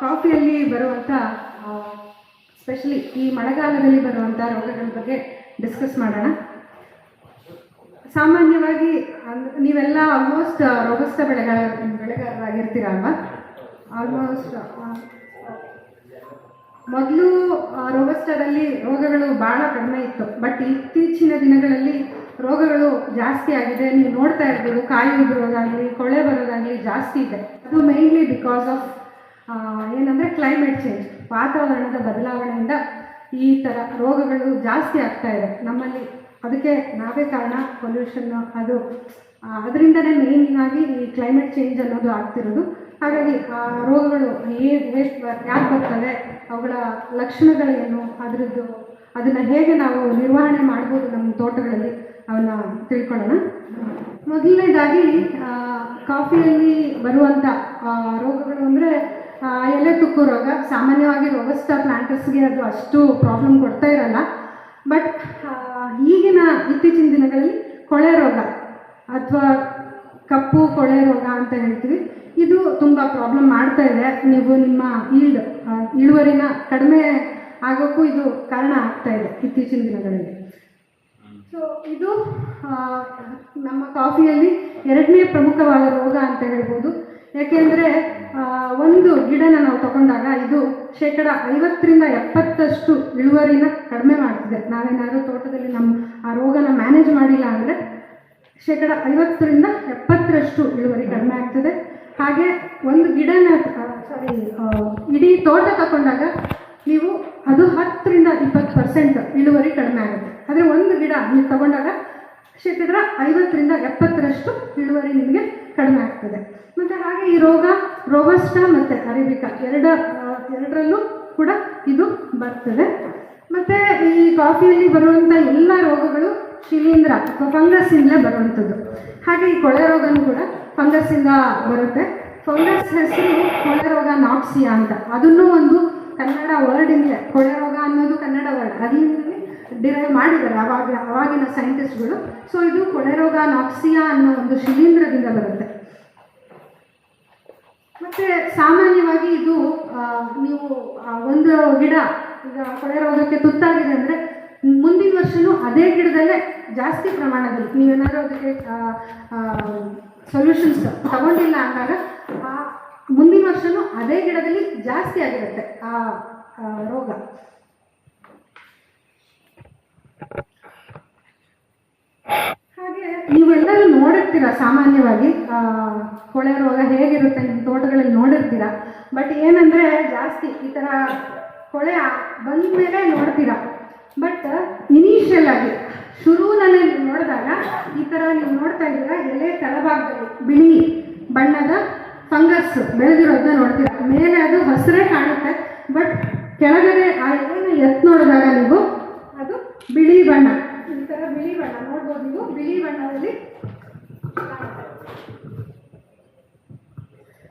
ಕಾಫಿಯಲ್ಲಿ ಬರುವಂಥ ಸ್ಪೆಷಲಿ ಈ ಮಳೆಗಾಲದಲ್ಲಿ ಬರುವಂಥ ರೋಗಗಳ ಬಗ್ಗೆ ಡಿಸ್ಕಸ್ ಮಾಡೋಣ. ಸಾಮಾನ್ಯವಾಗಿ ನೀವೆಲ್ಲ ಆಲ್ಮೋಸ್ಟ್ ರೋಗಸ್ಥ ಬೆಳೆಗಾರ ಬೆಳೆಗಾರರಾಗಿರ್ತೀರ ಅಲ್ವಾ ಆಲ್ಮೋಸ್ಟ್ ಮೊದಲು ರೋಗಸ್ಥದಲ್ಲಿ ರೋಗಗಳು ಭಾಳ ಕಡಿಮೆ ಇತ್ತು. ಬಟ್ ಇತ್ತೀಚಿನ ದಿನಗಳಲ್ಲಿ ರೋಗಗಳು ಜಾಸ್ತಿ ಆಗಿದೆ. ನೀವು ನೋಡ್ತಾ ಇರ್ಬೋದು, ಕಾಯಿ ಉದುರೋದಾಗಲಿ, ಕೊಳೆ ಬರೋದಾಗಲಿ ಜಾಸ್ತಿ ಇದೆ. ಅದು ಮೇನ್ಲಿ ಬಿಕಾಸ್ ಆಫ್ ಏನಂದರೆ ಕ್ಲೈಮೇಟ್ ಚೇಂಜ್ ವಾತಾವರಣದ ಬದಲಾವಣೆಯಿಂದ ಈ ಥರ ರೋಗಗಳು ಜಾಸ್ತಿ ಆಗ್ತಾ ಇದೆ ನಮ್ಮಲ್ಲಿ. ಅದಕ್ಕೆ ನಾವೇ ಕಾರಣ ಪೊಲ್ಯೂಷನ್ ಅದು ಅದರಿಂದನೇ ಮೇನ್ ಆಗಿ ಈ ಕ್ಲೈಮೇಟ್ ಚೇಂಜ್ ಅನ್ನೋದು ಆಗ್ತಿರೋದು. ಹಾಗಾಗಿ, ಆ, ರೋಗಗಳು ಹೇಗೆ ಯಾಕೆ ಬರ್ತವೆ, ಅವುಗಳ ಲಕ್ಷಣಗಳೇನು, ಅದರದ್ದು, ಅದನ್ನು ಹೇಗೆ ನಾವು ನಿರ್ವಹಣೆ ಮಾಡ್ಬೋದು ನಮ್ಮ ತೋಟಗಳಲ್ಲಿ ಅವನ್ನ ತಿಳ್ಕೊಳ್ಳೋಣ. ಮೊದಲನೇದಾಗಿ ಕಾಫಿಯಲ್ಲಿ ಬರುವಂಥ ರೋಗಗಳು ಅಂದರೆ ಎಲೆ ತುಕ್ಕು ರೋಗ, ಸಾಮಾನ್ಯವಾಗಿ ರೋಗಸ್ಥ ಪ್ಲಾಂಟರ್ಸ್ಗೆ ಅದು ಅಷ್ಟು ಪ್ರಾಬ್ಲಮ್ ಕೊಡ್ತಾ ಇರಲ್ಲ. ಬಟ್ ಈಗಿನ ಇತ್ತೀಚಿನ ದಿನಗಳಲ್ಲಿ ಕೊಳೆ ರೋಗ ಅಥವಾ ಕಪ್ಪು ಕೊಳೆ ರೋಗ ಅಂತ ಹೇಳ್ತೀವಿ, ಇದು ತುಂಬ ಪ್ರಾಬ್ಲಮ್ ಮಾಡ್ತಾ ಇದೆ. ನೀವು ನಿಮ್ಮ ಈಲ್ಡ್ ಇಳುವರಿನ ಕಡಿಮೆ ಆಗೋಕ್ಕೂ ಇದು ಕಾರಣ ಆಗ್ತಾ ಇದೆ ಇತ್ತೀಚಿನ ದಿನಗಳಲ್ಲಿ. ಸೊ ಇದು ನಮ್ಮ ಕಾಫಿಯಲ್ಲಿ ಎರಡನೇ ಪ್ರಮುಖವಾದ ರೋಗ ಅಂತ ಹೇಳ್ಬೋದು. ಯಾಕೆಂದರೆ ಒಂದು ಗಿಡನ ನಾವು ತಗೊಂಡಾಗ ಇದು ಶೇಕಡ ಐವತ್ತರಿಂದ ಎಪ್ಪತ್ತಷ್ಟು ಇಳುವರಿನ ಕಡಿಮೆ ಮಾಡ್ತಿದೆ. ನಾವೇನಾದರೂ ತೋಟದಲ್ಲಿ ನಮ್ಮ ಆ ರೋಗನ ಮ್ಯಾನೇಜ್ ಮಾಡಿಲ್ಲ ಅಂದರೆ ಶೇಕಡ ಐವತ್ತರಿಂದ ಎಪ್ಪತ್ತರಷ್ಟು ಇಳುವರಿ ಕಡಿಮೆ ಆಗ್ತದೆ. ಹಾಗೆ ಒಂದು ಗಿಡನ ಸಾರಿ ಇಡೀ ತೋಟ ತಗೊಂಡಾಗ ನೀವು ಅದು ಹತ್ತರಿಂದ ಇಪ್ಪತ್ತು ಪರ್ಸೆಂಟ್ ಇಳುವರಿ ಕಡಿಮೆ ಆಗುತ್ತೆ. ಆದರೆ ಒಂದು ಗಿಡ ನೀವು ತಗೊಂಡಾಗ ಶೇಕಡ ಐವತ್ತರಿಂದ ಎಪ್ಪತ್ತರಷ್ಟು ಇಳುವರಿ ನಿಮಗೆ ಕಡಿಮೆ ಆಗ್ತದೆ. ಮತ್ತು ಹಾಗೆ ಈ ರೋಗ ರೋಬಸ್ಟ ಮತ್ತು ಅರೇಬಿಕಾ ಎರಡ ಎರಡರಲ್ಲೂ ಕೂಡ ಇದು ಬರ್ತದೆ. ಮತ್ತು ಈ ಕಾಫಿಯಲ್ಲಿ ಬರುವಂಥ ಎಲ್ಲ ರೋಗಗಳು ಶಿಲೀಂಧ್ರ ಅಥವಾ ಫಂಗಸ್ಸಿಂದಲೇ ಬರುವಂಥದ್ದು. ಹಾಗೆ ಈ ಕೊಳೆ ರೋಗನೂ ಕೂಡ ಫಂಗಸ್ಸಿಂದ ಬರುತ್ತೆ. ಫಂಗಸ್ ಹೆಸರು ಕೊಳೆ ರೋಗ ನಾಕ್ಸಿಯಾ ಅಂತ. ಅದನ್ನೂ ಒಂದು ಕನ್ನಡ ವರ್ಡಿಂದಲೇ ಕೊಳೆ ರೋಗ ಅನ್ನೋದು ಕನ್ನಡ ವರ್ಡ್ ಅದರಿಂದಲೇ ಡಿರೈವ್ ಮಾಡಿದ್ದಾರೆ. ಅವಾಗ ಅವಾಗಿನ ಸೈಂಟಿಸ್ಟ್ಗಳು ಸೊ ಇದು ಕೊಳೆ ರೋಗ ನಾಕ್ಸಿಯಾ ಅನ್ನೋ ಒಂದು ಶಿಲೀಂಧ್ರದಿಂದ ಬರುತ್ತೆ. ಮತ್ತೆ ಸಾಮಾನ್ಯವಾಗಿ ಇದು ನೀವು ಒಂದು ಗಿಡ ಈಗ ಕೊಳೆ ರೋಗಕ್ಕೆ ತುತ್ತಾಗಿದೆ ಅಂದರೆ ಮುಂದಿನ ವರ್ಷನೂ ಅದೇ ಗಿಡದಲ್ಲೇ ಜಾಸ್ತಿ ಪ್ರಮಾಣದಲ್ಲಿ ನೀವೇನಾದರೂ ಅದಕ್ಕೆ ಸೊಲ್ಯೂಷನ್ಸ್ ತಗೊಂಡಿಲ್ಲ ಅಂದಾಗ ಮುಂದಿನ ವರ್ಷನೂ ಅದೇ ಗಿಡದಲ್ಲಿ ಜಾಸ್ತಿ ಆಗಿರುತ್ತೆ ಆ, ರೋಗ. ನೀವೆಲ್ಲರೂ ನೋಡಿರ್ತೀರ ಸಾಮಾನ್ಯವಾಗಿ ಕೊಳೆ ರೋಗ ಹೇಗಿರುತ್ತೆ ನಿಮ್ಮ ತೋಟಗಳಲ್ಲಿ ನೋಡಿರ್ತೀರ? ಬಟ್ ಏನಂದರೆ ಜಾಸ್ತಿ ಈ ಥರ ಕೊಳೆ ಬಂದ ಮೇಲೆ ನೋಡ್ತೀರ? ಬಟ್ ಇನಿಷಿಯಲ್ ಆಗಿ ಶುರುವಿನಲ್ಲಿ ನೀವು ನೋಡಿದಾಗ ಈ ಥರ ನೀವು ನೋಡ್ತಾ ಇದ್ದೀರ? ಎಲೆ ತಳಭಾಗದಲ್ಲಿ, ಬಿಳಿ ಬಣ್ಣದ ಫಂಗಸ್ ಬೆಳೆದಿರೋದನ್ನ ನೋಡ್ತೀರ? ಮೇಲೆ ಅದು ಹಸಿರೇ ಕಾಣುತ್ತೆ ಬಟ್ ಕೆಳಗಡೆ ಆ ಎಲೆನ ಎತ್ತು ನೋಡಿದಾಗ ನೀವು ಅದು ಬಿಳಿ ಬಣ್ಣ. ಈ ಥರ ಬಿಳಿ ಬಣ್ಣ, ನೋಡ್ಬೋದು ನೀವು? ಬಿಳಿ ಬಣ್ಣದಲ್ಲಿ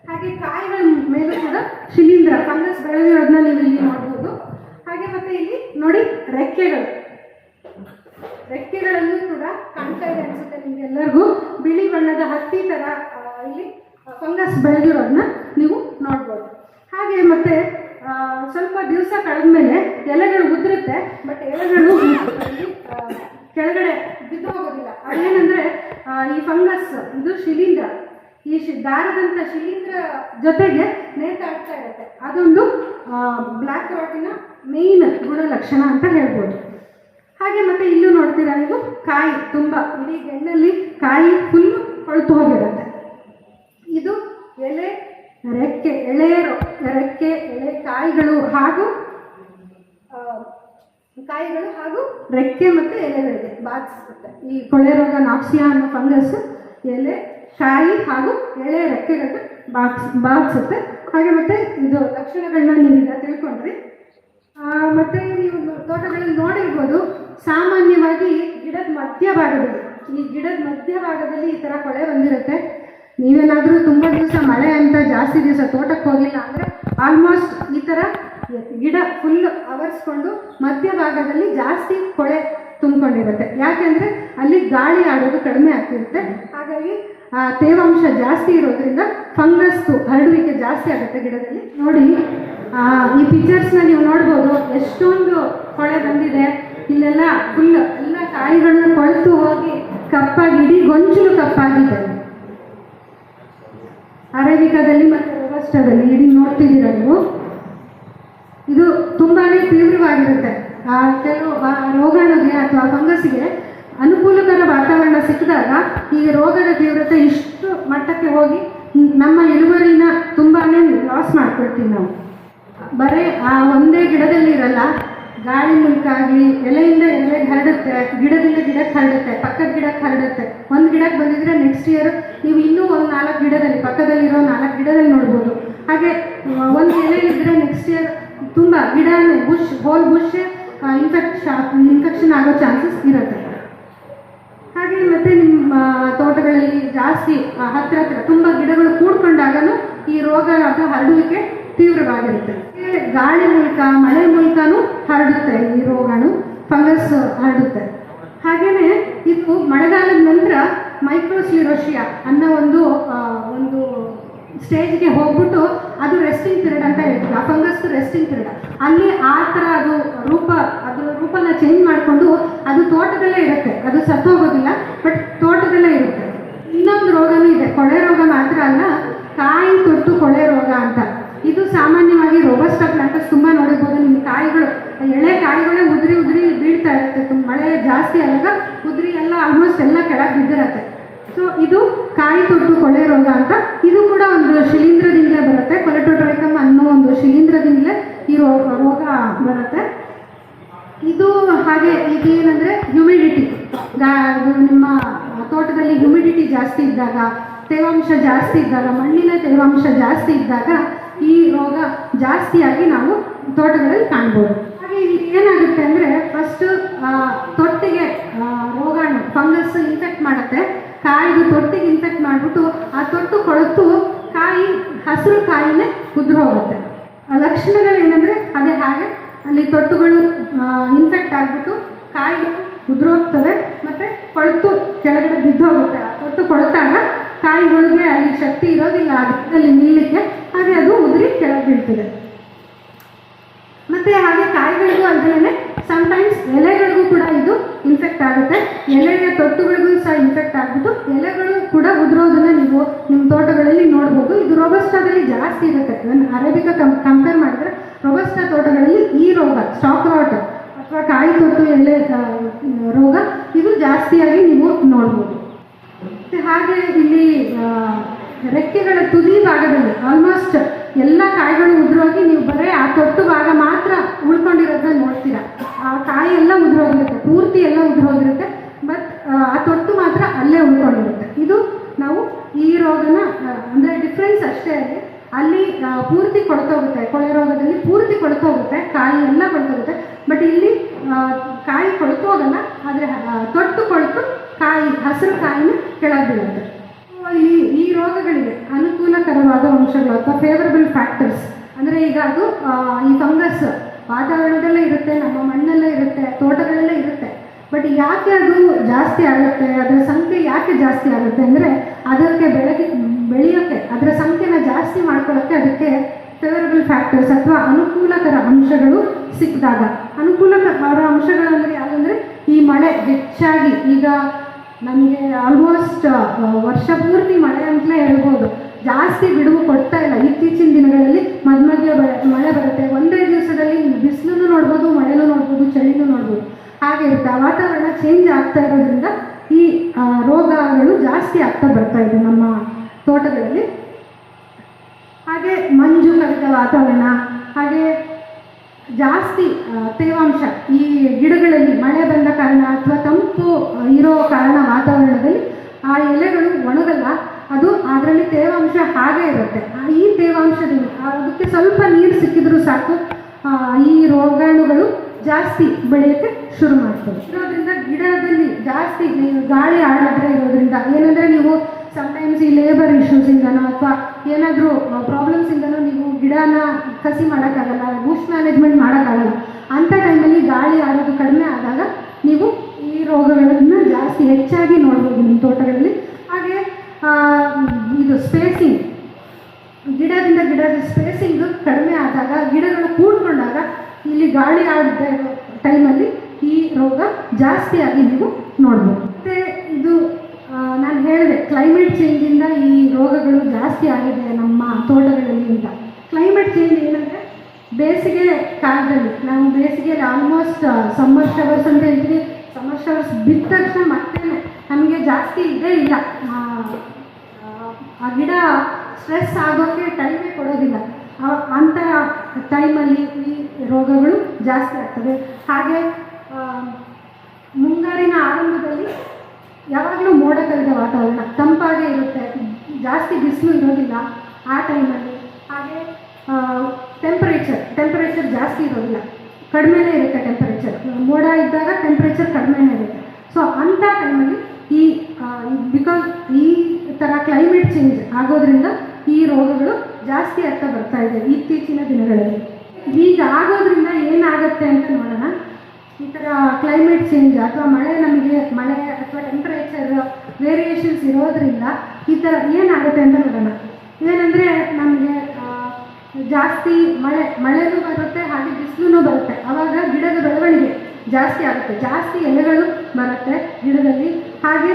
ಹಾಗೆ ಕಾಯಿಗಳ ಮೇಲೂ ಕೂಡ ಶಿಲೀಂಧ್ರ ಫಂಗಸ್ ಬೆಳೆದಿರೋದನ್ನ ನೀವು ಇಲ್ಲಿ ನೋಡ್ಬೋದು. ಹಾಗೆ ಮತ್ತೆ ಇಲ್ಲಿ ನೋಡಿ ರೆಕ್ಕೆಗಳು. ರೆಕ್ಕೆಗಳಲ್ಲೂ ಕೂಡ ಕಾಣ್ತಾ ಇದೆ ಅನ್ಸುತ್ತೆ ನಿಮ್ಗೆಲ್ಲರಿಗೂ ಬಿಳಿ ಬಣ್ಣದ ಹತ್ತಿ ತರ ಇಲ್ಲಿ ಫಂಗಸ್ ಬೆಳೆದಿರೋದನ್ನ ನೀವು ನೋಡ್ಬೋದು. ಹಾಗೆ ಮತ್ತೆ ಸ್ವಲ್ಪ ದಿವಸ ಕಳೆದ್ಮೇಲೆ ಎಲೆಗಳು ಉದುರುತ್ತೆ ಬಟ್ ಎಲೆಗಳು ಕೆಳಗಡೆ ಬಿದ್ದು ಹೋಗೋದಿಲ್ಲ. ಅದೇನಂದ್ರೆ ಈ ಫಂಗಸ್ ಇದು ಶಿಲೀಂಧ್ರ. ಈ ಶಿ ದಾರದಂಥ ಶಿಲೀಂಧ್ರ ಜೊತೆಗೆ ನೇತಾಡ್ತಾ ಇರುತ್ತೆ. ಅದೊಂದು ಬ್ಲ್ಯಾಕ್ ರಾಟಿನ ಮೇನ್ ಗುಣಲಕ್ಷಣ ಅಂತ ಹೇಳ್ಬೋದು. ಹಾಗೆ ಮತ್ತೆ ಇಲ್ಲೂ ನೋಡ್ತೀರಾ ನೀವು, ಕಾಯಿ, ತುಂಬ. ಇಡೀ ಗೆಣ್ಣಲ್ಲಿ ಕಾಯಿ ಫುಲ್ ಹೊಳತು ಹೋಗಿರುತ್ತೆ. ಇದು ಎಲೆ, ರೆಕ್ಕೆ ಎಳೆ ರೊ- ರೆಕ್ಕೆ, ಎಳೆ ಕಾಯಿಗಳು ಹಾಗೂ ಕಾಯಿಗಳು ಹಾಗೂ ರೆಕ್ಕೆ ಮತ್ತು ಎಲೆಗಳಿಗೆ ಬಾಧಿಸುತ್ತೆ. ಈ ಕೊಳೆ ರೋಗ, ನಾಕ್ಸಿಯಾ ಅನ್ನೋ ಫಂಗಸ್ ಎಲೆ, ಕಾಯಿ ಹಾಗೂ ಎಳೆ ರೆಕ್ಕೆಗಳಿಗೆ ಬಾಕ್ಸ್ ಹಾಗೆ ಮತ್ತೆ ಇದು ಲಕ್ಷಣಗಳನ್ನ ನೀವೀಗ ತಿಳ್ಕೊಂಡ್ರಿ. ಮತ್ತೆ ನೀವು ತೋಟಗಳಲ್ಲಿ ನೋಡಿರ್ಬೋದು, ಸಾಮಾನ್ಯವಾಗಿ ಗಿಡದ ಮಧ್ಯಭಾಗದಲ್ಲಿ, ಈ ಗಿಡದ ಮಧ್ಯಭಾಗದಲ್ಲಿ ಈ ಥರ ಕೊಳೆ ಬಂದಿರುತ್ತೆ. ನೀವೇನಾದರೂ ತುಂಬ ದಿವಸ ಮಳೆ ಅಂತ ಜಾಸ್ತಿ ದಿವಸ ತೋಟಕ್ಕೆ ಹೋಗಿಲ್ಲ ಅಂದರೆ ಆಲ್ಮೋಸ್ಟ್ ಈ ಥರ ಗಿಡ ಫುಲ್ ಆವರಿಸ್ಕೊಂಡು ಮಧ್ಯಭಾಗದಲ್ಲಿ ಜಾಸ್ತಿ ಕೊಳೆ ತುಂಬಿಕೊಂಡಿರುತ್ತೆ. ಯಾಕೆಂದ್ರೆ ಅಲ್ಲಿ ಗಾಳಿ ಆಡೋದು ಕಡಿಮೆ ಆಗ್ತಿರುತ್ತೆ. ಹಾಗಾಗಿ ತೇವಾಂಶ ಜಾಸ್ತಿ ಇರೋದ್ರಿಂದ ಫಂಗಸ್ಸು ಹರಡುವಿಕೆ ಜಾಸ್ತಿ ಆಗುತ್ತೆ ಗಿಡದಲ್ಲಿ. ನೋಡಿ ಈ ಪಿಕ್ಚರ್ಸ್ನ ನೀವು ನೋಡ್ಬೋದು. ಎಷ್ಟೊಂದು ಕೊಳೆ ಬಂದಿದೆ. ಇಲ್ಲೆಲ್ಲ ಫುಲ್ ಎಲ್ಲ ಕಾಯಿಗಳನ್ನ ಕೊಳೆತು ಹೋಗಿ ಕಪ್ಪಾಗಿ, ಇಡೀ ಗೊಂಚಲು ಕಪ್ಪಾಗಿದೆ. ಅರೇಬಿಕಾದಲ್ಲಿ ಮತ್ತು ರೋಬಸ್ಟಾದಲ್ಲಿ ಇಡೀ ನೋಡ್ತಿದ್ದೀರ ನೀವು? ಇದು ತುಂಬಾನೇ ತೀವ್ರವಾಗಿರುತ್ತೆ. ಆ, ಕೆಲವು ರೋಗಾಣುಗೆ ಅಥವಾ ಫಂಗಸ್ಗೆ ಅನುಕೂಲಕರ ವಾತಾವರಣ ಸಿಕ್ಕಿದಾಗ ಈ ರೋಗದ ತೀವ್ರತೆ ಇಷ್ಟು ಮಟ್ಟಕ್ಕೆ ಹೋಗಿ ನಮ್ಮ ಇಳುವರಿನ ತುಂಬಾನೇ ಲಾಸ್ ಮಾಡ್ಕೊಳ್ತೀವಿ ನಾವು. ಬರೀ ಆ ಒಂದೇ ಗಿಡದಲ್ಲಿ ಇರಲ್ಲ, ಗಾಳಿ ಮೂಲಕ ಆಗಲಿ ಎಲೆಯಿಂದ ಎಲೆಗೆ ಹರಡುತ್ತೆ, ಗಿಡದಿಂದ ಗಿಡಕ್ಕೆ ಹರಡುತ್ತೆ, ಪಕ್ಕದ ಗಿಡಕ್ಕೆ ಹರಡುತ್ತೆ. ಒಂದು ಗಿಡಕ್ಕೆ ಬಂದಿದ್ರೆ ನೆಕ್ಸ್ಟ್ ಇಯರ್ ನೀವು ಇನ್ನೂ ಒಂದು ನಾಲ್ಕು ಗಿಡದಲ್ಲಿ, ಪಕ್ಕದಲ್ಲಿರೋ ನಾಲ್ಕು ಗಿಡದಲ್ಲಿ ನೋಡ್ಬೋದು. ಹಾಗೆ ಒಂದು ಎಲೆ ಇದ್ದರೆ ನೆಕ್ಸ್ಟ್ ಇಯರ್ ತುಂಬ ಗಿಡ bush, whole bush infection infection ಆಗೋ ಚಾನ್ಸಸ್ ಇರುತ್ತೆ. ಹಾಗೆ ಮತ್ತೆ ನಿಮ್ಮ ತೋಟಗಳಲ್ಲಿ ಜಾಸ್ತಿ ಹತ್ತಿರ ಹತ್ತಿರ ತುಂಬ ಗಿಡಗಳು ಕೂಡ್ಕೊಂಡಾಗಲೂ ಈ ರೋಗ ಅಥವಾ ಹರಡುವಿಕೆ ತೀವ್ರವಾಗಿರುತ್ತೆ. ಗಾಳಿ ಮೂಲಕ, ಮಳೆ ಮೂಲಕನೂ ಹರಡುತ್ತೆ ಈ ರೋಗಾಣು ಫಂಗಸ್ ಹರಡುತ್ತೆ. ಹಾಗೆಯೇ ಇದು ಮಳೆಗಾಲದ ನಂತರ ಮೈಕ್ರೋಸ್ಲಿರೋಷಿಯಾ ಅನ್ನೋ ಒಂದು ಒಂದು ಸ್ಟೇಜ್ಗೆ ಹೋಗ್ಬಿಟ್ಟು ಅದು ರೆಸ್ಟಿಂಗ್ ಪಿರಿಯಡ್ ಅಂತ ಹೇಳ್ತೀವಿ, ಆ ಫಂಗಸ್ ರೆಸ್ಟಿಂಗ್ ಪಿರಿಯಡ್ ಅಲ್ಲಿ ಆ ಥರ ಅದು ರೂಪ, ಅದು ರೂಪನ ಚೇಂಜ್ ಮಾಡಿಕೊಂಡು ಅದು ತೋಟದಲ್ಲೇ ಇರುತ್ತೆ. ಅದು ಸತ್ತೋಗೋದಿಲ್ಲ ಬಟ್ ತೋಟದಲ್ಲೇ ಇರುತ್ತೆ. ಇನ್ನೊಂದು ರೋಗನೂ ಇದೆ. ಕೊಳೆ ರೋಗ ಮಾತ್ರ ಅಲ್ಲ, ಕಾಯಿ ತೊಟ್ಟು ಕೊಳೆ ರೋಗ ಅಂತ. ಇದು ಸಾಮಾನ್ಯವಾಗಿ ರೋಬಸ್ಟಾ ಪ್ಲಾಂಟಸ್ ತುಂಬ ನೋಡಿರ್ಬೋದು. ನಿಮ್ಮ ಕಾಯಿಗಳು, ಎಳೆ ಕಾಯಿಗಳೇ ಉದುರಿ ಉದುರಿ ಬೀಳ್ತಾ ಇರುತ್ತೆ. ತುಂಬ ಮಳೆ ಜಾಸ್ತಿ ಆದಾಗ ಉದುರಿ ಎಲ್ಲ ಆಲ್ಮೋಸ್ಟ್ ಎಲ್ಲ ಕೆಳಗೆ ಬಿದ್ದಿರತ್ತೆ. ಸೊ ಇದು ಕಾಯಿ ತೊಟ್ಟು ಕೊಳೆ ರೋಗ ಅಂತ. ಇದು ಕೂಡ ಒಂದು ಶಿಲೀಂಧ್ರದಿಂದಲೇ ಬರುತ್ತೆ. ಕೊಲೆಟೋಟ್ರೈಕಮ್ ಅನ್ನೋ ಒಂದು ಶಿಲೀಂಧ್ರದಿಂದಲೇ ಈ ರೋಗ ಬರುತ್ತೆ. ಇದು ಹಾಗೆ ಇದೇನಂದ್ರೆ ಹ್ಯುಮಿಡಿಟಿ ನಿಮ್ಮ ತೋಟದಲ್ಲಿ ಹ್ಯುಮಿಡಿಟಿ ಜಾಸ್ತಿ ಇದ್ದಾಗ, ತೇವಾಂಶ ಜಾಸ್ತಿ ಇದ್ದಾಗ, ಮಣ್ಣಿನ ತೇವಾಂಶ ಜಾಸ್ತಿ ಇದ್ದಾಗ ಈ ರೋಗ ಜಾಸ್ತಿಯಾಗಿ ನಾವು ತೋಟಗಳಲ್ಲಿ ಕಾಣ್ಬೋದು. ಹಾಗೆ ಇಲ್ಲಿ ಏನಾಗುತ್ತೆ ಅಂದರೆ ಫಸ್ಟ್ ತೊಟ್ಟಿಗೆ ರೋಗ ಫಂಗಸ್ ಇನ್ಫೆಕ್ಟ್ ಮಾಡುತ್ತೆ. ಕಾಯಿಗೆ ತೊಟ್ಟಿಗೆ ಇನ್ಫೆಕ್ಟ್ ಮಾಡಿಬಿಟ್ಟು ಆ ತೊಟ್ಟು ಕೊಳತು, ಕಾಯಿ, ಹಸಿರು ಕಾಯಿನೇ ಉದುರು ಹೋಗುತ್ತೆ. ಲಕ್ಷಣಗಳು ಏನಂದರೆ, ಅದೇ ಹಾಗೆ ಅಲ್ಲಿ ತೊಟ್ಟುಗಳು ಇನ್ಫೆಕ್ಟ್ ಆಗಿಬಿಟ್ಟು ಕಾಯಿಗಳು ಉದುರೋಗ್ತವೆ ಮತ್ತು ಕೊಳತು ಕೆಳಗಡೆ ಬಿದ್ದು ಹೋಗುತ್ತೆ ಆ ತೊಟ್ಟು ಕೊಳತಾಗ ಕಾಯಿಗಳಿಗೆ ಅಲ್ಲಿ ಶಕ್ತಿ ಇರೋದಿಲ್ಲ ಅಲ್ಲಿ ನಿಲ್ಲಕ್ಕೆ, ಹಾಗೆ ಅದು ಉದುರಿ ಕೆಳಗೆ ಬೀಳ್ತದೆ. ಮತ್ತೆ ಹಾಗೆ ಕಾಯಿಗಳಿಗೂ ಅಲ್ಲದೆ ಸಮ್ಟೈಮ್ಸ್ ಎಲೆಗಳಿಗೂ ಕೂಡ ಇದು ಇನ್ಫೆಕ್ಟ್ ಆಗುತ್ತೆ. ಎಲೆಯ ತೊಟ್ಟುಗಳಿಗೂ ಸಹ ಇನ್ಫೆಕ್ಟ್ ಆಗ್ಬಿಟ್ಟು ಎಲೆಗಳು ಕೂಡ ಉದುರೋದನ್ನ ನೀವು ನಿಮ್ಮ ತೋಟಗಳಲ್ಲಿ ನೋಡ್ಬೋದು. ಇದು ರೋಬಸ್ಟಾದಲ್ಲಿ ಜಾಸ್ತಿ ಇರುತ್ತೆ. ಅರೇಬಿಕ ಕಂಪೇರ್ ಮಾಡಿದ್ರೆ ರೋಬಸ್ಟ ತೋಟಗಳಲ್ಲಿ ಈ ರೋಗ ಸ್ಟಾಕ್ ರಾಟ್ ಅಥವಾ ಕಾಯಿ ತೊಟ್ಟು ಎಲೆ ರೋಗ ಇದು ಜಾಸ್ತಿಯಾಗಿ ನೀವು ನೋಡ್ಬೋದು. ಹಾಗೆ ಇಲ್ಲಿ ರೆಕ್ಕೆಗಳ ತುದಿ ಭಾಗದಲ್ಲಿ ಆಲ್ಮೋಸ್ಟ್ ಎಲ್ಲ ಕಾಯಿಗಳು ಉದುರೋಗಿ ನೀವು ಬರೀ ಆ ತೊಟ್ಟು ಭಾಗ ಮಾತ್ರ ಉಳ್ಕೊಂಡಿರೋದನ್ನ ನೋಡ್ತೀರಾ. ಆ ಕಾಯಿ ಎಲ್ಲ ಉದುರೋಗಿರುತ್ತೆ, ಪೂರ್ತಿ ಎಲ್ಲ ಉದುರೋಗಿರುತ್ತೆ ಬಟ್ ಆ ತೊಟ್ಟು ಮಾತ್ರ ಅಲ್ಲೇ ಉಳ್ಕೊಂಡಿರುತ್ತೆ. ಇದು ನಾವು ಈ ರೋಗನ ಅಂದರೆ ಡಿಫ್ರೆನ್ಸ್ ಅಷ್ಟೇ ಅಲ್ಲಿ ಅಲ್ಲಿ ಪೂರ್ತಿ ಕೊಳತೋಗುತ್ತೆ, ಕೊಳೆ ರೋಗದಲ್ಲಿ ಪೂರ್ತಿ ಕೊಳ್ತೋಗುತ್ತೆ, ಕಾಯಿ ಎಲ್ಲ ಕೊಳ್ತೋಗುತ್ತೆ ಬಟ್ ಇಲ್ಲಿ ಕಾಯಿ ಕೊಳತೋಗಲ್ಲ, ಆದರೆ ತೊಟ್ಟು ಕೊಳ್ತು, ಕಾಯಿ, ಹಸಿರು ಕಾಯಿನ ಕೆಳಗೆ ಬೀಳುತ್ತೆ. ಈ ಈ ರೋಗಗಳಿಗೆ ಅನುಕೂಲಕರವಾದ ಅಂಶಗಳು ಅಥವಾ ಫೇವರಬಲ್ ಫ್ಯಾಕ್ಟರ್ಸ್ ಅಂದರೆ ಈಗ ಅದು ಈ ಫಂಗಸ್ ವಾತಾವರಣದಲ್ಲೇ ಇರುತ್ತೆ, ನಮ್ಮ ಮಣ್ಣಲ್ಲೇ ಇರುತ್ತೆ, ತೋಟಗಳಲ್ಲೇ ಇರುತ್ತೆ. ಬಟ್ ಯಾಕೆ ಅದು ಜಾಸ್ತಿ ಆಗುತ್ತೆ, ಅದರ ಸಂಖ್ಯೆ ಯಾಕೆ ಜಾಸ್ತಿ ಆಗುತ್ತೆ ಅಂದರೆ ಅದಕ್ಕೆ ಬೆಳಗ್ಗೆ ಬೆಳೆಯೋಕ್ಕೆ ಅದರ ಸಂಖ್ಯೆನ ಜಾಸ್ತಿ ಮಾಡ್ಕೊಳ್ಳೋಕ್ಕೆ ಅದಕ್ಕೆ ಫೇವರಬಲ್ ಫ್ಯಾಕ್ಟರ್ಸ್ ಅಥವಾ ಅನುಕೂಲಕರ ಅಂಶಗಳು ಸಿಕ್ಕಿದಾಗ. ಅನುಕೂಲಕರ ಅಂಶಗಳು ಅಂದರೆ ಯಾವುದಂದ್ರೆ ಈ ಮಳೆ ಹೆಚ್ಚಾಗಿ ಈಗ ನಮಗೆ ಆಲ್ಮೋಸ್ಟ್ ವರ್ಷ ಪೂರ್ತಿ ಮಳೆ ಅಂತಲೇ ಹೇಳ್ಬೋದು. ಜಾಸ್ತಿ ಬಿಡುವು ಕೊಡ್ತಾ ಇಲ್ಲ. ಇತ್ತೀಚಿನ ದಿನಗಳಲ್ಲಿ ಮಧ್ಯ ಮಧ್ಯ ಮಳೆ ಬರುತ್ತೆ. ಒಂದೇ ದಿವಸದಲ್ಲಿ ಬಿಸಿಲನ್ನು ನೋಡ್ಬೋದು, ಮಳೆನೂ ನೋಡ್ಬೋದು, ಚಳಿನೂ ನೋಡ್ಬೋದು. ಹಾಗೆ ಇರುತ್ತೆ. ಆ ವಾತಾವರಣ ಚೇಂಜ್ ಆಗ್ತಾ ಇರೋದ್ರಿಂದ ಈ ರೋಗಗಳು ಜಾಸ್ತಿ ಆಗ್ತಾ ಬರ್ತಾ ಇದೆ ನಮ್ಮ ತೋಟಗಳಲ್ಲಿ ಹಾಗೆ ಮಂಜು ಕವಿದ ವಾತಾವರಣ. ಹಾಗೆ ಜಾಸ್ತಿ ತೇವಾಂಶ ಈ ಗಿಡಗಳಲ್ಲಿ ಮಳೆ ಬಂದ ಕಾರಣ ಅಥವಾ ತಂಪು ಇರೋ ಕಾರಣ ವಾತಾವರಣದಲ್ಲಿ ಆ ಎಲೆಗಳು ಒಣಗಲ್ಲ. ಅದು ಅದರಲ್ಲಿ ತೇವಾಂಶ ಹಾಗೆ ಇರುತ್ತೆ. ಈ ತೇವಾಂಶದಲ್ಲಿ ಅದಕ್ಕೆ ಸ್ವಲ್ಪ ನೀರು ಸಿಕ್ಕಿದ್ರೂ ಸಾಕು. ಈ ರೋಗಾಣುಗಳು ಜಾಸ್ತಿ ಬೆಳೆಯೋಕ್ಕೆ ಶುರು ಮಾಡ್ತವೆ. ಇರೋದ್ರಿಂದ ಗಿಡದಲ್ಲಿ ಜಾಸ್ತಿ ಗಾಳಿ ಆಡೋದ್ರೆ ಇರೋದ್ರಿಂದ ಏನಂದರೆ ನೀವು ಸಮ್ಟೈಮ್ಸ್ ಈ ಲೇಬರ್ ಇಶ್ಯೂಸಿಂದನೋ ಅಥವಾ ಏನಾದರೂ ಪ್ರಾಬ್ಲಮ್ಸಿಂದನೋ ನೀವು ಗಿಡನ ಕಸಿ ಮಾಡೋಕ್ಕಾಗಲ್ಲ ಬೂಸ್ಟ್ ಮ್ಯಾನೇಜ್ಮೆಂಟ್ ಮಾಡೋಕ್ಕಾಗಲ್ಲ. ಅಂಥ ಟೈಮಲ್ಲಿ ಗಾಳಿ ಆಡೋದು ಕಡಿಮೆ ಆದಾಗ ನೀವು ಈ ರೋಗಗಳನ್ನು ಜಾಸ್ತಿ ಹೆಚ್ಚಾಗಿ ನೋಡ್ಬೋದು ನಿಮ್ಮ ತೋಟಗಳಲ್ಲಿ. ಹಾಗೆ ಇದು ಸ್ಪೇಸಿಂಗ್ ಗಿಡದಿಂದ ಗಿಡದ ಸ್ಪೇಸಿಂಗ್ ಕಡಿಮೆ ಆದಾಗ, ಗಿಡಗಳು ಕೂಡ್ಕೊಂಡಾಗ ಇಲ್ಲಿ ಗಾಳಿ ಆಡಿದ ಟೈಮಲ್ಲಿ ಈ ರೋಗ ಜಾಸ್ತಿಯಾಗಿ ನೀವು ನೋಡ್ಬೋದು. ಮತ್ತು ಇದು ಹೇಳಿದೆ ಕ್ಲೈಮೇಟ್ ಚೇಂಜಿಂದ ಈ ರೋಗಗಳು ಜಾಸ್ತಿ ಆಗಿದೆ ನಮ್ಮ ತೋಟಗಳಲ್ಲಿ ಅಂತ. ಕ್ಲೈಮೇಟ್ ಚೇಂಜ್ ಏನಂದರೆ ಬೇಸಿಗೆ ಕಾಲದಲ್ಲಿ ನಾವು ಬೇಸಿಗೆಯಲ್ಲಿ ಆಲ್ಮೋಸ್ಟ್ ಸಮ್ಮರ್ ಶವರ್ಸ್ ಅಂತ ಹೇಳ್ತೀವಿ. ಸಮ್ಮರ್ ಶವರ್ಸ್ ಬಿದ್ದ ತಕ್ಷಣ ಮತ್ತೆ ನಮಗೆ ಜಾಸ್ತಿ ಇದೇ ಇಲ್ಲ. ಆ, ಗಿಡ ಸ್ಟ್ರೆಸ್ ಆಗೋಕ್ಕೆ ಟೈಮೇ ಕೊಡೋದಿಲ್ಲ. ಅಂತ ಟೈಮಲ್ಲಿ ಈ ರೋಗಗಳು ಜಾಸ್ತಿ ಆಗ್ತವೆ. ಹಾಗೆ ಮುಂಗಾರಿನ ಆರಂಭದಲ್ಲಿ ಯಾವಾಗಲೂ ಮೋಡ ಕವಿದ ವಾತಾವರಣ, ತಂಪಾಗೇ ಇರುತ್ತೆ. ಜಾಸ್ತಿ ಬಿಸಿಲು ಇರೋದಿಲ್ಲ ಆ ಟೈಮಲ್ಲಿ ಹಾಗೆ ಟೆಂಪರೇಚರ್ ಟೆಂಪರೇಚರ್ ಜಾಸ್ತಿ ಇರೋದಿಲ್ಲ. ಕಡಿಮೆನೇ ಇರುತ್ತೆ ಟೆಂಪರೇಚರ್ ಮೋಡ ಇದ್ದಾಗ ಟೆಂಪರೇಚರ್ ಕಡಿಮೆನೇ ಇರುತ್ತೆ. ಸೊ ಅಂಥ ಟೈಮಲ್ಲಿ ಈ ಬಿಕಾಸ್ ಈ ಥರ ಕ್ಲೈಮೇಟ್ ಚೇಂಜ್ ಆಗೋದ್ರಿಂದ ಈ ರೋಗಗಳು ಜಾಸ್ತಿ ಆಗ್ತಾ ಬರ್ತಾ ಇದೆ ಇತ್ತೀಚಿನ ದಿನಗಳಲ್ಲಿ. ಈಗ ಆಗೋದ್ರಿಂದ ಏನಾಗುತ್ತೆ ಅಂತ ನೋಡೋಣ. ಈ ಥರ ಕ್ಲೈಮೇಟ್ ಚೇಂಜ್ ಅಥವಾ ಮಳೆ ನಮಗೆ, ಮಳೆ ಅಥವಾ ಟೆಂಪರೇಚರ್ ವೇರಿಯೇಷನ್ಸ್ ಇರೋದ್ರಿಂದ ಈ ಥರ ಏನಾಗುತ್ತೆ ಅಂತ ನೋಡೋಣ. ಏನಂದರೆ ನಮಗೆ ಜಾಸ್ತಿ ಮಳೆ, ಮಳೆನೂ ಬರುತ್ತೆ, ಹಾಗೆ ಬಿಸಿಲೂ ಬರುತ್ತೆ. ಆವಾಗ ಗಿಡದ ಬೆಳವಣಿಗೆ ಜಾಸ್ತಿ ಆಗುತ್ತೆ. ಜಾಸ್ತಿ ಎಲೆಗಳು ಬರುತ್ತೆ ಗಿಡದಲ್ಲಿ. ಹಾಗೆ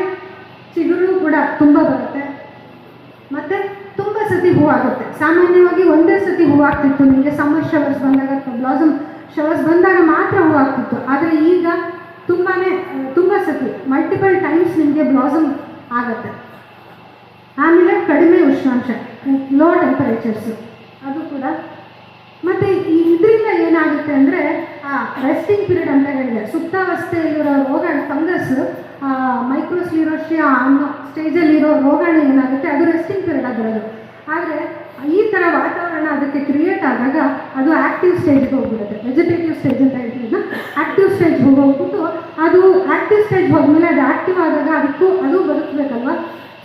ಚಿಗುರು ಕೂಡ ತುಂಬ ಬರುತ್ತೆ. ಮತ್ತು ತುಂಬ ಸತಿ ಹೂವಾಗುತ್ತೆ. ಸಾಮಾನ್ಯವಾಗಿ ಒಂದೇ ಸತಿ ಹೂವಾಗ್ತಿತ್ತು ನಿಮಗೆ ಸಮರ್ಷ ಶವರ್ಸ್ ಬಂದಾಗ ಬ್ಲಾಸಮ್ ಶವರ್ಸ್ ಬಂದಾಗ ಮಾತ್ರ ಹೂವಾಗ್ತಿತ್ತು ಆದರೆ ಈಗ ತುಂಬಾ ತುಂಬ ಸತಿ ಮಲ್ಟಿಪಲ್ ಟೈಮ್ಸ್ ನಿಮಗೆ ಬ್ಲಾಸಮ್ ಆಗುತ್ತೆ. ಆಮೇಲೆ ಕಡಿಮೆ ಉಷ್ಣಾಂಶ ಲೋ ಟೆಂಪರೇಚರ್ಸು ಅದು ಕೂಡ. ಮತ್ತು ಇದರಿಂದ ಏನಾಗುತ್ತೆ ಅಂದರೆ, ಆ ರೆಸ್ಟಿಂಗ್ ಪೀರಿಯಡ್ ಅಂತ ಹೇಳಿದೆ ಸುಪ್ತಾವಸ್ಥೆಯಲ್ಲಿರೋ ರೋಗಾಣು ಫಂಗಸ್ ಮೈಕ್ರೋಸ್ಲಿರೋಷಿಯಾ ಅನ್ನೋ ಸ್ಟೇಜಲ್ಲಿರೋ ರೋಗಾಣು ಏನಾಗುತ್ತೆ, ಅದು ರೆಸ್ಟಿಂಗ್ ಪೀರಿಯಡ್ ಆಗಿರೋದು ಆದರೆ ಈ ಥರ ಆದಾಗ ಅದು ಆ್ಯಕ್ಟಿವ್ ಸ್ಟೇಜ್ಗೆ ಹೋಗ್ಬಿಡುತ್ತೆ. ವೆಜಿಟೇಟಿವ್ ಸ್ಟೇಜ್ ಅಂತ ಹೇಳ್ತೀವಿ ಆ್ಯಕ್ಟಿವ್ ಸ್ಟೇಜ್ ಹೋಗ್ಬಿಟ್ಟು ಅದು ಆ್ಯಕ್ಟಿವ್ ಸ್ಟೇಜ್ ಹೋದ್ಮೇಲೆ ಅದು ಆ್ಯಕ್ಟಿವ್ ಆದಾಗ ಅದಕ್ಕೂ ಅದು ಬದುಕಬೇಕಲ್ವ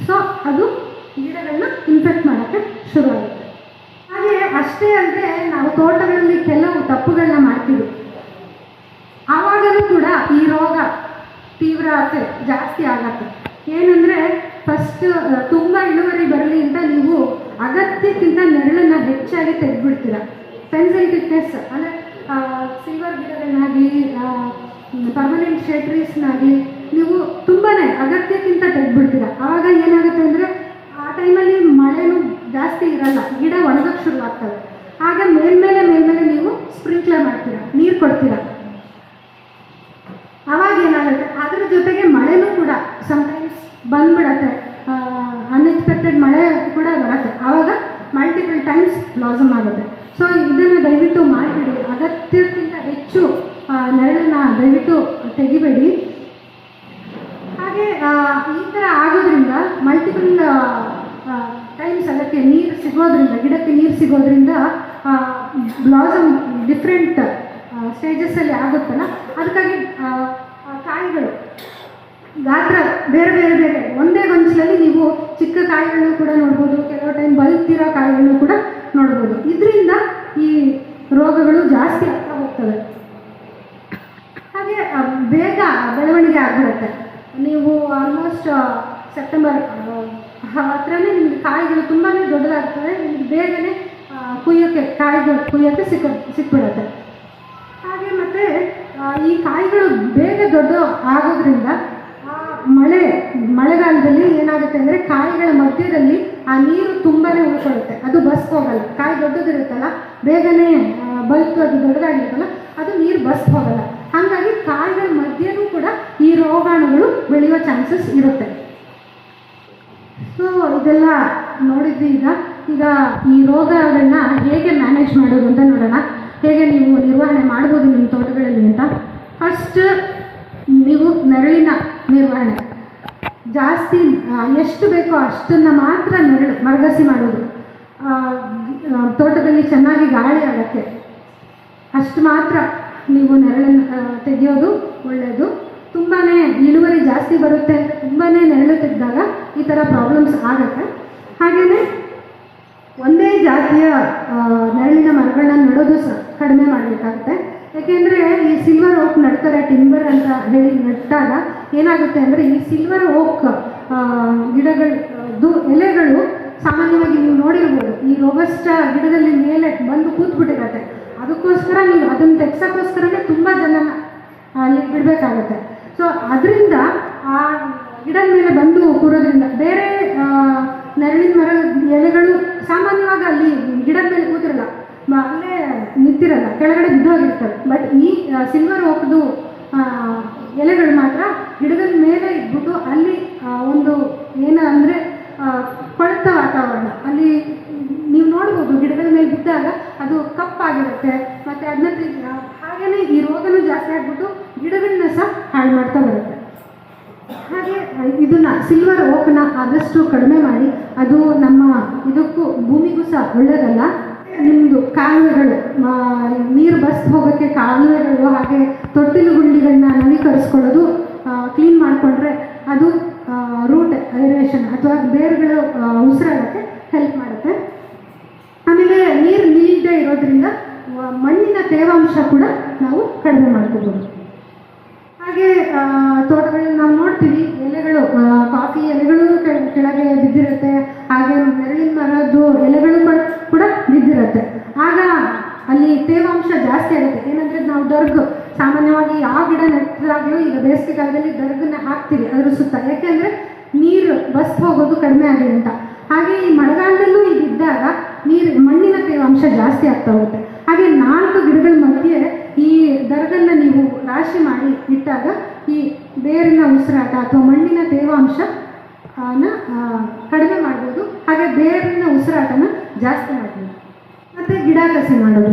ಸೊ ಅದು ಗಿಡಗಳನ್ನ ಇನ್ಫೆಕ್ಟ್ ಮಾಡೋಕ್ಕೆ ಶುರು ಆಗುತ್ತೆ ಹಾಗೆ ಅಷ್ಟೇ ಅಲ್ಲದೆ ನಾವು ತೋಟಗಳಲ್ಲಿ ಕೆಲವು ತಪ್ಪುಗಳನ್ನ ಮಾಡ್ತೀವಿ. ಆವಾಗಲೂ ಕೂಡ ಈ ರೋಗ ತೀವ್ರತೆ ಜಾಸ್ತಿ ಆಗತ್ತೆ. ಏನಂದರೆ ಫಸ್ಟ್ ತುಂಬ ಇಳುವರಿ ಬರಲಿ ಅಂತ ನೀವು ಅಗತ್ಯಕ್ಕಿಂತ ನೆರಳನ್ನು ಹೆಚ್ಚಾಗಿ ತೆಗೆದ್ಬಿಡ್ತೀರ. ಪೆನ್ಸಿಲ್ ಥಿಕ್ನೆಸ್ ಅಂದರೆ ಸಿಲ್ವರ್ ಗಿಡಗಳನ್ನಾಗಲಿ ಪರ್ಮನೆಂಟ್ ಶೇಟ್ರೀಸ್ನಾಗಲಿ ನೀವು ತುಂಬಾ ಅಗತ್ಯಕ್ಕಿಂತ ತೆಗೆದ್ಬಿಡ್ತೀರ. ಆವಾಗ ಏನಾಗುತ್ತೆ ಅಂದರೆ, ಆ ಟೈಮಲ್ಲಿ ಮಳೆನೂ ಜಾಸ್ತಿ ಇರಲ್ಲ, ಗಿಡ ಒಣಗಕ್ಕೆ ಶುರುವಾಗ್ತವೆ ಆಗ ಮೇಲ್ಮೇಲೆ ಮೇಲ್ಮೇಲೆ ನೀವು ಸ್ಪ್ರಿಂಕ್ಲರ್ ಮಾಡ್ತೀರಾ ನೀರು ಕೊಡ್ತೀರಾ ಅವಾಗ ಏನಾಗುತ್ತೆ ಅದ್ರ ಜೊತೆಗೆ ಮಳೆನೂ ಕೂಡ ಸಮ್ಟೈಮ್ಸ್ ಬಂದ್ಬಿಡತ್ತೆ ಅನ್ಎಕ್ಸ್ಪೆಕ್ಟೆಡ್ ಮಳೆ ಕೂಡ ಬರುತ್ತೆ ಆವಾಗ ಮಲ್ಟಿಪಲ್ ಟೈಮ್ಸ್ ಬ್ಲಾಸಮ್ ಆಗುತ್ತೆ ಸೊ ಇದನ್ನು ದಯವಿಟ್ಟು ಮಾಡಿಬಿಡಿ ಅಗತ್ಯಕ್ಕಿಂತ ಹೆಚ್ಚು ಆ, ನೆರಳನ್ನ ದಯವಿಟ್ಟು ತೆಗಿಬೇಡಿ ಹಾಗೆ ಆ, ಈ ಥರ ಆಗೋದ್ರಿಂದ ಮಲ್ಟಿಪಲ್ ಟೈಮ್ಸ್ ಅದಕ್ಕೆ ನೀರು ಸಿಗೋದ್ರಿಂದ ಗಿಡಕ್ಕೆ ನೀರು ಸಿಗೋದ್ರಿಂದ ಬ್ಲಾಸಮ್ ಡಿಫ್ರೆಂಟ್ ಸ್ಟೇಜಸ್ಸಲ್ಲಿ ಆಗುತ್ತಲ್ಲ? ಅದಕ್ಕಾಗಿ ಕಾಯಿಗಳು, ಗಾತ್ರ ಬೇರೆ ಬೇರೆ ಬೇರೆ. ಒಂದೇ ಗೊಂಚಲಲ್ಲಿ ನೀವು ಚಿಕ್ಕ ಕಾಯಿಗಳನ್ನು ಕೂಡ ನೋಡ್ಬೋದು, ಕೆಲವು ಟೈಮ್ ಬಲ್ತಿರೋ ಕಾಯಿಗಳನ್ನು ಕೂಡ ನೋಡ್ಬೋದು. ಇದರಿಂದ ಈ ರೋಗಗಳು ಜಾಸ್ತಿ ಆಗ್ತಾ ಹೋಗ್ತವೆ. ಹಾಗೆ ಬೇಗ ಬೆಳವಣಿಗೆ ಆಗಿಬಿಡುತ್ತೆ. ನೀವು ಆಲ್ಮೋಸ್ಟ್ ಸೆಪ್ಟೆಂಬರ್ ಹತ್ರನೇ ನಿಮಗೆ ಕಾಯಿಗಳು ತುಂಬಾ ದೊಡ್ಡದಾಗ್ತವೆ. ನಿಮಗೆ ಬೇಗನೆ ಕುಯ್ಯೋಕ್ಕೆ, ಕಾಯಿಗಳು ಕುಯ್ಯೋಕ್ಕೆ ಸಿಕ್ಕ, ಸಿಕ್ಬಿಡುತ್ತೆ. ಹಾಗೆ ಮತ್ತು ಈ ಕಾಯಿಗಳು ಬೇಗ ದೊಡ್ಡ ಆಗೋದ್ರಿಂದ ಮಳೆ, ಮಳೆಗಾಲದಲ್ಲಿ ಏನಾಗುತ್ತೆ ಅಂದರೆ ಕಾಯಿಗಳ ಮಧ್ಯದಲ್ಲಿ ಆ ನೀರು ತುಂಬಾ ಉಳ್ಕೊಳ್ಳುತ್ತೆ. ಅದು ಬಸ್ ಹೋಗಲ್ಲ ಕಾಯಿ ದೊಡ್ಡದಿರುತ್ತಲ್ಲ, ಬೇಗನೆ ಬಲ್ಕು ಅದು ದೊಡ್ಡದಾಗಿರುತ್ತಲ್ಲ, ಅದು ನೀರು ಬಸ್ ಹೋಗಲ್ಲ ಹಾಗಾಗಿ ಕಾಯಿಗಳ ಮಧ್ಯನೂ ಕೂಡ ಈ ರೋಗಾಣುಗಳು ಬೆಳೆಯೋ ಚಾನ್ಸಸ್ ಇರುತ್ತೆ. ಸೊ ಇದೆಲ್ಲ ನೋಡಿದ್ವಿ ಈಗ. ಈಗ ಈ ರೋಗಗಳನ್ನ ಹೇಗೆ ಮ್ಯಾನೇಜ್ ಮಾಡೋದು ಅಂತ ನೋಡೋಣ. ಹೇಗೆ ನೀವು ನಿರ್ವಹಣೆ ಮಾಡ್ಬೋದು ನಿಮ್ಮ ತೋಟಗಳಲ್ಲಿ ಅಂತ. ಫಸ್ಟ್ ನೀವು ನೆರಳಿನ ನಿರ್ವಹಣೆ. ಜಾಸ್ತಿ ಎಷ್ಟು ಬೇಕೋ ಅಷ್ಟನ್ನು ಮಾತ್ರ ನೆರಳು, ಮರಗಸಿ ಮಾಡೋದು. ತೋಟದಲ್ಲಿ ಚೆನ್ನಾಗಿ ಗಾಳಿ ಆಗತ್ತೆ ಅಷ್ಟು ಮಾತ್ರ ನೀವು ನೆರಳನ್ನು ತೆಗೆಯೋದು ಒಳ್ಳೆಯದು ತುಂಬಾ ಇಳುವರಿ ಜಾಸ್ತಿ ಬರುತ್ತೆ. ತುಂಬಾ ನೆರಳು ತೆಗೆದಾಗ ಈ ಥರ ಪ್ರಾಬ್ಲಮ್ಸ್ ಆಗುತ್ತೆ. ಹಾಗೆಯೇ ಒಂದೇ ಜಾತಿಯ ನೆರಳಿನ ಮರಗಳನ್ನ ನೆಡೋದು ಸಹ ಕಡಿಮೆ ಮಾಡಬೇಕಾಗುತ್ತೆ. ಯಾಕೆಂದರೆ ಈ ಸಿಲ್ವರ್ ಓಕ್ ನಡ್ತಾರೆ ಟಿಂಬರ್ ಅಂತ ಹೇಳಿ ನೆಟ್ಟಾಗ ಏನಾಗುತ್ತೆ ಅಂದರೆ ಈ ಸಿಲ್ವರ್ ಓಕ್ ಗಿಡಗಳದ್ದು ಎಲೆಗಳು ಸಾಮಾನ್ಯವಾಗಿ ನೀವು ನೋಡಿರ್ಬೋದು, ಈ ರೋಬಸ್ಟ ಗಿಡದಲ್ಲಿ ಮೇಲೆ ಬಂದು ಕೂತ್ಬಿಟ್ಟಿರತ್ತೆ. ಅದಕ್ಕೋಸ್ಕರ ನೀವು ಅದನ್ನು ತೆಗ್ಸೋಕ್ಕೋಸ್ಕರನೇ ತುಂಬ ಜನ ಅಲ್ಲಿ ಬಿಡಬೇಕಾಗುತ್ತೆ. ಸೊ ಅದರಿಂದ ಆ ಗಿಡದ ಮೇಲೆ ಬಂದು ಕೂರೋದ್ರಿಂದ ಬೇರೆ ನೆರಳಿನ ಮರ, ಎಲೆಗಳು ಸಾಮಾನ್ಯವಾಗಿ ಅಲ್ಲಿ ಗಿಡದ ಮೇಲೆ ಕೂತಿರಲ್ಲ. ಅಲ್ಲೇ ನಿಂತಿರಲ್ಲ, ಕೆಳಗಡೆ ಬಿದ್ದೋಗಿರ್ತವೆ. ಬಟ್ ಈ ಸಿಲ್ವರ್ ಓಕ್ದು ಎಲೆಗಳು ಮಾತ್ರ ಗಿಡದ ಮೇಲೆ ಇದ್ಬಿಟ್ಟು ಅಲ್ಲಿ ಒಂದು ಏನು ಅಂದರೆ ಕೊಳೆತ ವಾತಾವರಣ. ಅಲ್ಲಿ ನೀವು ನೋಡ್ಬೋದು, ಗಿಡಗಳ ಮೇಲೆ ಬಿದ್ದಾಗ ಅದು ಕಪ್ಪಾಗಿರುತ್ತೆ. ಮತ್ತು ಅದನ್ನ ಹಾಗೆಯೇ ಈ ರೋಗನೂ ಜಾಸ್ತಿ ಆಗ್ಬಿಟ್ಟು ಗಿಡಗಳನ್ನ ಸಹ ಹಾಳು ಮಾಡ್ತಾ ಬರುತ್ತೆ. ಹಾಗೆ ಇದನ್ನ ಸಿಲ್ವರ್ ಓಕ್ನ ಆದಷ್ಟು ಕಡಿಮೆ ಮಾಡಿ, ಅದು ನಮ್ಮ ಇದಕ್ಕೂ ಭೂಮಿಗೂ ಸಹ ಒಳ್ಳೆಯದಲ್ಲ ನಿಮ್ಮದು ಕಾಲುವೆಗಳು ನೀರು ಬಸ್ ಹೋಗೋಕ್ಕೆ ಕಾಲುವೆಗಳು ಹಾಗೆ ತೊಟ್ಟಿಲು ಗುಂಡಿಗಳನ್ನ ನವೀಕರಿಸ್ಕೊಳ್ಳೋದು ಕ್ಲೀನ್ ಮಾಡಿಕೊಂಡ್ರೆ ಅದು ರೂಟ್ ಐರೇಷನ್ ಅಥವಾ ಬೇರುಗಳು ಉಸಿರಾಗೋಕ್ಕೆ ಹೆಲ್ಪ್ ಮಾಡುತ್ತೆ. ಆಮೇಲೆ ನೀರು ನಿಲ್ಲದೆ ಇರೋದ್ರಿಂದ ಮಣ್ಣಿನ ತೇವಾಂಶ ಕೂಡ ನಾವು ಕಡಿಮೆ ಮಾಡ್ಕೋಬೋದು. ಹಾಗೆ ತೋಟಗಳಲ್ಲಿ ನಾವು ನೋಡ್ತೀವಿ. ಎಲೆಗಳು ಕಾಫಿ ಎಲೆಗಳು ಕೆಳ- ಕೆಳಗೆ ಬಿದ್ದಿರುತ್ತೆ. ಹಾಗೆ ನೆರಳಿನ ಮರದ್ದು ಎಲೆಗಳು ಕೂಡ- ಕೂಡ ಬಿದ್ದಿರುತ್ತೆ. ಆಗ ಅಲ್ಲಿ ತೇವಾಂಶ ಜಾಸ್ತಿ ಆಗುತ್ತೆ. ಏನಂದ್ರೆ ನಾವು ದರ್ಗ್, ಸಾಮಾನ್ಯವಾಗಿ ಯಾವ ಗಿಡ ನೆಟ್ಟಾಗ್ಲೂ ಈಗ ಬೇಸಿಗೆ ಕಾಲದಲ್ಲಿ ದರ್ಗನ್ನ ಹಾಕ್ತೀವಿ ಅದ್ರ ಸುತ್ತ. ಯಾಕೆಂದ್ರೆ ನೀರು ಬಸ್ ಹೋಗೋದು ಕಡಿಮೆ ಆಗಲಿ ಅಂತ. ಹಾಗೆ ಈ ಮಳೆಗಾಲದಲ್ಲೂ ಇದ್ದಾಗ ನೀರು, ಮಣ್ಣಿನ ತೇವಾಂಶ ಜಾಸ್ತಿ ಆಗ್ತಾ ಹೋಗುತ್ತೆ. ಹಾಗೆ ನಾಲ್ಕು ಗಿಡಗಳ ಮಧ್ಯೆ ಈ ದರದನ್ನು ನೀವು ರಾಶಿ ಮಾಡಿ ಇಟ್ಟಾಗ ಈ ಬೇರಿನ ಉಸಿರಾಟ ಅಥವಾ ಮಣ್ಣಿನ ತೇವಾಂಶ ಕಡಿಮೆ ಮಾಡ್ಬೋದು. ಹಾಗೆ ಬೇರಿನ ಉಸಿರಾಟನ ಜಾಸ್ತಿ ಮಾಡ್ಬೋದು. ಮತ್ತು ಗಿಡ ಕಸಿ ಮಾಡೋದು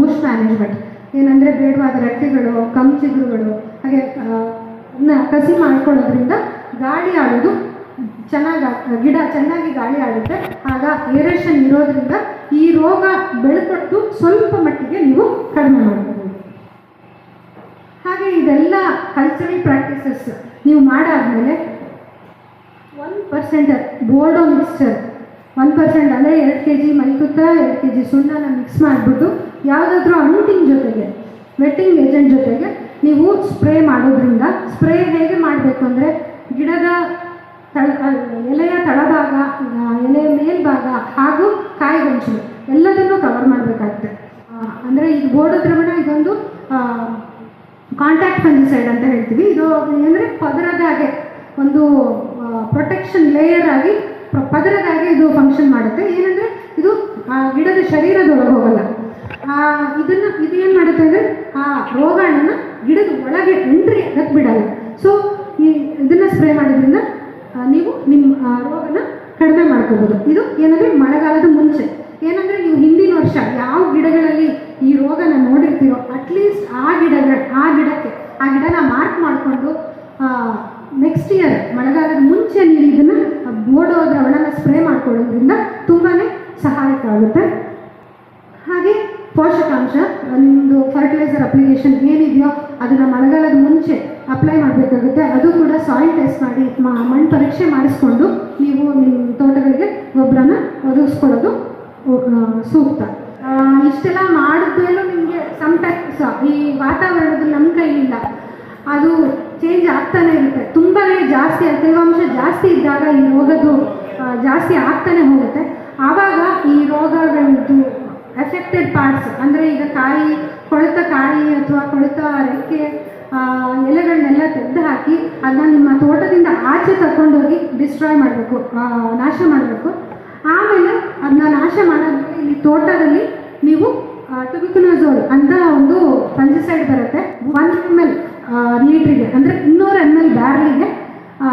ಬುಷ್ ಮ್ಯಾನೇಜ್ಮೆಂಟ್ ಏನಂದರೆ ಬೇಡವಾದ ರೆಕ್ಕೆಗಳು ಕಂಚಿಗುರುಗಳು, ಹಾಗೆ ಕಸಿ ಮಾಡ್ಕೊಳ್ಳೋದ್ರಿಂದ ಗಾಳಿ ಆಡೋದು ಚೆನ್ನಾಗಿ ಗಿಡ ಚೆನ್ನಾಗಿ ಗಾಳಿ ಆಡುತ್ತೆ ಆಗ ಏರೇಷನ್ ಇರೋದ್ರಿಂದ ಈ ರೋಗ ಬೆಳ್ಕೊಟ್ಟು ಸ್ವಲ್ಪ ಮಟ್ಟಿಗೆ ನೀವು ಕಡಿಮೆ ಮಾಡಬಹುದು ಹಾಗೆ ಇದೆಲ್ಲ ಕಲ್ಚರಲ್ ಪ್ರಾಕ್ಟೀಸಸ್ ನೀವು ಮಾಡಾದ್ಮೇಲೆ one percent Bordeaux mixture one percent ಅಂದರೆ ಎರಡು ಕೆ ಜಿ ಮೈಕುತ್ತ ಎರಡು ಕೆ ಜಿ ಸುಣ್ಣನ ಮಿಕ್ಸ್ ಮಾಡಿಬಿಟ್ಟು ಯಾವುದಾದ್ರೂ ಅಂಟಿಂಗ್ ಜೊತೆಗೆ ವೆಟ್ಟಿಂಗ್ ಏಜೆಂಟ್ ಜೊತೆಗೆ ನೀವು ಸ್ಪ್ರೇ ಮಾಡೋದ್ರಿಂದ ಸ್ಪ್ರೇ ಹೇಗೆ ಮಾಡಬೇಕು ಅಂದರೆ ಗಿಡದ ತಳ ಎಲೆಯ ತಳಭಾಗ ಎಲೆಯ ಮೇಲ್ಭಾಗ ಹಾಗೂ ಕಾಯಿಗಂಚು ಎಲ್ಲದನ್ನು ಕವರ್ ಮಾಡಬೇಕಾಗುತ್ತೆ. ಅಂದರೆ ಈ ಬೋರ್ಡೋ ದ್ರವಣ ಇದೊಂದು ಕಾಂಟ್ಯಾಕ್ಟ್ ಫಂಜಿಸೈಡ್ ಅಂತ ಹೇಳ್ತೀವಿ. ಇದು ಅಂದರೆ ಪದರದಾಗೆ ಒಂದು ಪ್ರೊಟೆಕ್ಷನ್ ಲೇಯರ್ ಆಗಿ ಪದರದಾಗೆ ಇದು ಫಂಕ್ಷನ್ ಮಾಡುತ್ತೆ. ಏನಂದರೆ ಇದು, ಆ, ಗಿಡದ ಶರೀರದೊಳಗೆ ಹೋಗಲ್ಲ. ಇದನ್ನು ಇದು ಏನು ಮಾಡುತ್ತೆ ಅಂದರೆ, ಆ, ರೋಗಾಣನ ಗಿಡದ ಒಳಗೆ ಎಂಟ್ರಿ ಅದಕ್ಕೆ ಬಿಡಲ್ಲ. ಸೊ ಈ, ಇದನ್ನು ಸ್ಪ್ರೇ ಮಾಡೋದ್ರಿಂದ ನೀವು ನಿಮ್ಮ ರೋಗನ ಕಡಿಮೆ ಮಾಡ್ಕೋಬೋದು. ಇದು ಏನಂದರೆ ಮಳೆಗಾಲದ ಮುಂಚೆ. ಏನಂದರೆ ನೀವು ಹಿಂದಿನ ವರ್ಷ ಯಾವ ಗಿಡಗಳಲ್ಲಿ ಈ ರೋಗನ ನೋಡಿರ್ತೀರೋ ಅಟ್ಲೀಸ್ಟ್ ಆ ಗಿಡಗಳ, ಆ ಗಿಡಕ್ಕೆ, ಆ ಗಿಡನ ಮಾರ್ಕ್ ಮಾಡಿಕೊಂಡು ನೆಕ್ಸ್ಟ್ ಇಯರ್ ಮಳೆಗಾಲದ ಮುಂಚೆ ನೀವು ಇದನ್ನ ಬೋಡೋ ದ್ರವಣನ ಸ್ಪ್ರೇ ಮಾಡ್ಕೊಳ್ಳೋದ್ರಿಂದ ತುಂಬಾ ಸಹಾಯಕ ಆಗುತ್ತೆ ಹಾಗೆ ಪೋಷಕಾಂಶ ನಿಮ್ಮದು ಫರ್ಟಿಲೈಸರ್ ಅಪ್ಲಿಕೇಶನ್ ಏನಿದೆಯೋ ಅದನ್ನು ಮಳೆಗಾಲದ ಮುಂಚೆ ಅಪ್ಲೈ ಮಾಡಬೇಕಾಗುತ್ತೆ. ಅದು ಕೂಡ ಸಾಯಿಲ್ ಟೆಸ್ಟ್ ಮಾಡಿ ಮಣ್ಣು ಪರೀಕ್ಷೆ ಮಾಡಿಸ್ಕೊಂಡು ನೀವು ನಿಮ್ಮ ತೋಟಗಳಿಗೆ ಗೊಬ್ಬರನ ಒದಗಿಸ್ಕೊಳ್ಳೋದು ಸೂಕ್ತ. ಇಷ್ಟೆಲ್ಲ ಮಾಡಿದ್ಮೇಲೂ ನಿಮಗೆ ಸಮಟೈಮ್ಸ್ ಈ ವಾತಾವರಣದಲ್ಲಿ ನಮ್ಮ ಕೈಲಿಲ್ಲ. ಅದು ಚೇಂಜ್ ಆಗ್ತಾನೆ ಇರುತ್ತೆ. ತುಂಬಾ ಜಾಸ್ತಿ, ತೇವಾಂಶ ಜಾಸ್ತಿ ಇದ್ದಾಗ ಈ ರೋಗದ್ದು ಜಾಸ್ತಿ ಆಗ್ತಾನೆ ಹೋಗುತ್ತೆ. ಆವಾಗ ಈ ರೋಗಗಳದ್ದು ಎಫೆಕ್ಟೆಡ್ ಪಾರ್ಟ್ಸ್ ಅಂದರೆ ಈಗ ಕಾಯಿ, ಕೊಳೆತ ಕಾಯಿ ಅಥವಾ ಕೊಳೆತ ರೆಕ್ಕೆ ಎಲೆಗಳನ್ನೆಲ್ಲ ತೆಗೆದು ಹಾಕಿ ಅದನ್ನ ನಿಮ್ಮ ತೋಟದಿಂದ ಆಚೆ ತಗೊಂಡೋಗಿ ಡಿಸ್ಟ್ರಾಯ್ ಮಾಡಬೇಕು ನಾಶ ಮಾಡಬೇಕು. ಆಮೇಲೆ ಅದನ್ನ ನಾಶ ಮಾಡೋದಕ್ಕೆ ಇಲ್ಲಿ ತೋಟದಲ್ಲಿ ನೀವು ಟುಬಿಕ್ಯುನೋಸೋಲ್ ಅಂತ ಒಂದು ಫಂಜಿಸೈಡ್ ಬರುತ್ತೆ. ಒನ್ ಎಂ ಎಲ್ ಲೀಟ್ರಿಗೆ, ಅಂದರೆ ಇನ್ನೂರು ಎಂ ಎಲ್ ಬ್ಯಾರ್ಲಿಗೆ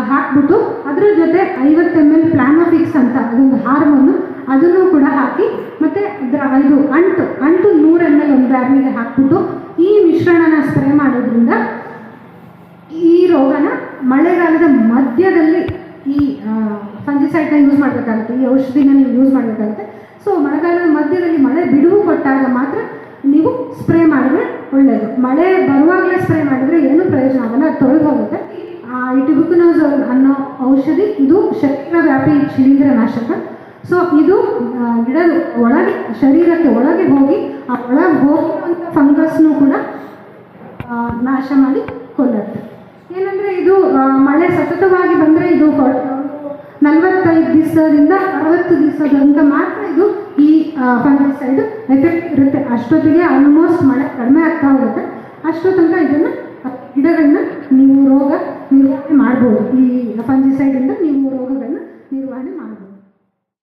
ಹಾಕ್ಬಿಟ್ಟು ಅದ್ರ ಜೊತೆ ಐವತ್ತು ಎಂ ಎಲ್ ಪ್ಲಾನೋಫಿಕ್ಸ್ ಅಂತ ಅದೊಂದು ಹಾರ್ಮೋನು ಅದನ್ನು ಕೂಡ ಹಾಕಿ, ಮತ್ತು ಇದು ಅಂಟು ಅಂಟು ನೂರು ಎಂ ಎಲ್ ಒಂದು ಬ್ಯಾರ್ನಿಗೆ ಹಾಕ್ಬಿಟ್ಟು ಈ ಮಿಶ್ರಣನ ಸ್ಪ್ರೇ ಮಾಡೋದ್ರಿಂದ ಈ ರೋಗನ ಮಳೆಗಾಲದ ಮಧ್ಯದಲ್ಲಿ ಈ ಫಂಜಿಸೈಡ್ನ ಯೂಸ್ ಮಾಡಬೇಕಾಗುತ್ತೆ, ಈ ಔಷಧಿನ ನೀವು ಯೂಸ್ ಮಾಡಬೇಕಾಗುತ್ತೆ. ಸೊ ಮಳೆಗಾಲದ ಮಧ್ಯದಲ್ಲಿ ಮಳೆ ಬಿಡುವು ಕೊಟ್ಟಾಗ ಮಾತ್ರ ನೀವು ಸ್ಪ್ರೇ ಮಾಡಿದ್ರೆ ಒಳ್ಳೆಯದು ಮಳೆ ಬರುವಾಗಲೇ ಸ್ಪ್ರೇ ಮಾಡಿದ್ರೆ ಏನು ಪ್ರಯೋಜನ ಆಗಲ್ಲ, ಅದು ತೊಳೆದು ಹೋಗುತ್ತೆ. ಟಿಬುಕುನೋಸೋಲ್ ಅನ್ನೋ ಔಷಧಿ, ಇದು ಶರೀರವ್ಯಾಪಿ ಶಿಲೀಂದ್ರ ನಾಶಕ ಸೊ ಇದು ಗಿಡ ಗಿಡದ ಒಳಗೆ, ಶರೀರಕ್ಕೆ ಒಳಗೆ ಹೋಗಿ, ಆ ಒಳಗೆ ಹೋಗುವಂಥ ಫಂಗಸ್ನು ಕೂಡ ನಾಶ ಮಾಡಿ ಕೊಲ್ಲತ್ತೆ. ಏನಂದ್ರೆ ಇದು ಮಳೆ ಸತತವಾಗಿ ಬಂದ್ರೆ ಇದು ನಲವತ್ತೈದು ದಿವಸದಿಂದ ಅರವತ್ತು ದಿವಸದಂತ ಮಾತ್ರ ಇದು ಈ ಫಂಗಿಸೈಡ್ ಎಫೆಕ್ಟ್ ಇರುತ್ತೆ. ಅಷ್ಟೊತ್ತಿಗೆ ಆಲ್ಮೋಸ್ಟ್ ಮಳೆ ಕಡಿಮೆ ಆಗ್ತಾ ಹೋಗುತ್ತೆ. ಅಷ್ಟೋ ತನಕ ಇದನ್ನು ಗಿಡಗಳನ್ನ ನೀವು ರೋಗ ನಿರ್ವಹಣೆ ಮಾಡ್ಬೋದು. ಈ